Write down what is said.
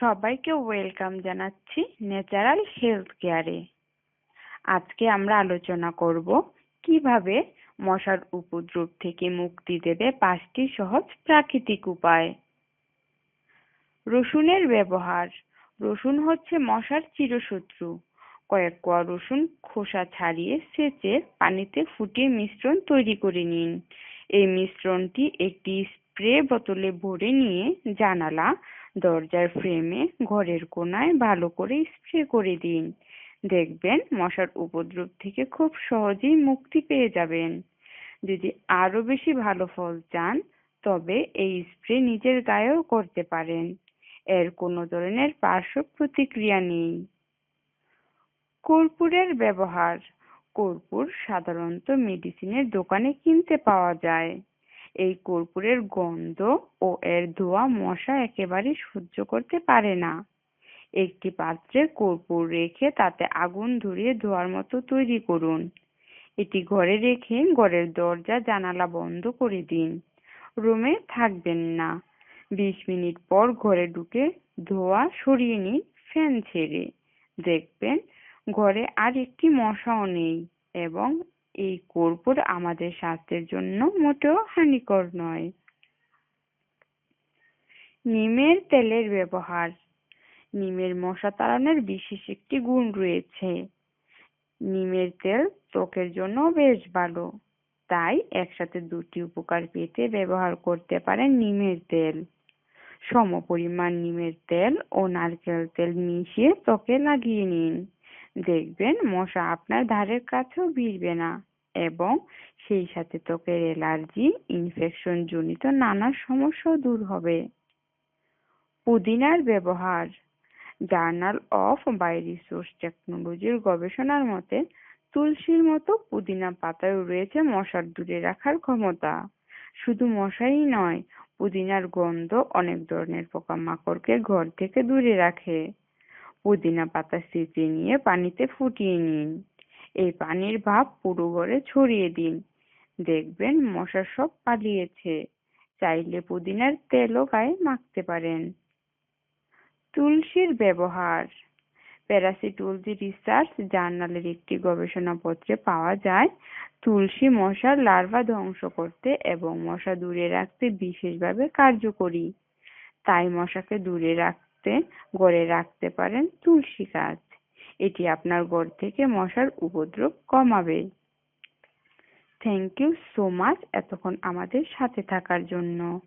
সবাইকে ওয়েলকাম জানাচ্ছি natural health কেয়ারে আজকে আমরা আলোচনা করব কীভাবে মশার উপদ্রব থেকে মুক্তি দেবে পাঁচটি সহজ প্রাকৃতিক উপায়। রসুনের ব্যবহার, রসুন হচ্ছে মশার চিরশত্রু। কয়েক কোয়া রসুন খোসা ছাড়িয়ে সেচে পানিতে ফুটিয়ে মিশ্রণ তৈরি করে নিন। এই মিশ্রণটি একটি স্প্রে বোতলে ভরে নিয়ে জানালা দরজার ফ্রেমে ঘরের কোনায় ভালো করে স্প্রে করে দিন। দেখবেন মশার উপদ্রব থেকে খুব সহজেই মুক্তি পেয়ে যাবেন। যদি আরও বেশি ভালো ফল চান, তবে এই স্প্রে নিজের গায়েও করতে পারেন। এর কোনো ধরনের পার্শ্ব প্রতিক্রিয়া নেই। কর্পূরের ব্যবহার। কর্পূর সাধারণত মেডিসিনের দোকানে কিনতে পাওয়া যায়। এই কর্পূরের গন্ধ ও এর ধোঁয়া মশা একেবারে সহ্য করতে পারে না। একটি পাত্রে কর্পূর রেখে তাতে আগুন ধরিয়ে ধোঁয়ার মতো তৈরি করুন। এটি ঘরে রেখে ঘরের দরজা জানালা বন্ধ করে দিন। রুমে থাকবেন না। বিশ মিনিট পর ঘরে ঢুকে ধোঁয়া সরিয়ে নিন ফ্যান ছেড়ে। দেখবেন ঘরে আর একটি মশাও নেই এবং এই কর্পূর আমাদের স্বাস্থ্যের জন্য মোটেও হানিকর নয়। নিমের তেলের ব্যবহার। নিমের মশা তাড়ানোর বিশেষ একটি গুণ রয়েছে। নিমের তেল ত্বকের জন্য বেশ ভালো। তাই একসাথে দুটি উপকার পেতে ব্যবহার করতে পারেন নিমের তেল। সমপরিমাণ নিমের তেল ও নারকেল তেল মিশিয়ে ত্বকে লাগিয়ে নিন। দেখবেন মশা আপনার ধারের কাছেও ভিড়বে না এবং সেই সাথে ত্বকের অ্যালার্জি ইনফেকশন জনিত নানা সমস্যাও দূর হবে। পুদিনার ব্যবহার জার্নাল অফ বায়োরিসোর্স টেকনোলজির গবেষণার মতে তুলসীর মতো পুদিনা পাতায় রয়েছে মশার দূরে রাখার ক্ষমতা। শুধু মশাই নয়, পুদিনার গন্ধ অনেক ধরনের পোকামাকড়কে ঘর থেকে দূরে রাখে। পুদিনা পাতা চেঁচে নিয়ে পানিতে ফুটিয়ে নিন। এই পানির ভাপ পুরো ঘরে ছড়িয়ে দিন। দেখবেন মশা সব পালিয়েছে। চাইলে পুদিনার তেলও গায়ে মাখতে পারেন। তুলসীর ব্যবহার। প্যারাসিটুলজি রিসার্চ জার্নালের একটি গবেষণাপত্রে পাওয়া যায়, তুলসী মশার লার্ভা ধ্বংস করতে এবং মশা দূরে রাখতে বিশেষভাবে কার্যকরী। তাই মশাকে দূরে রাখতে গড়ে রাখতে পারেন তুলসী গাছ। এটি আপনার ঘর থেকে মশার উপদ্রব কমাবে। থ্যাংক ইউ সো মাচ এতক্ষণ আমাদের সাথে থাকার জন্য।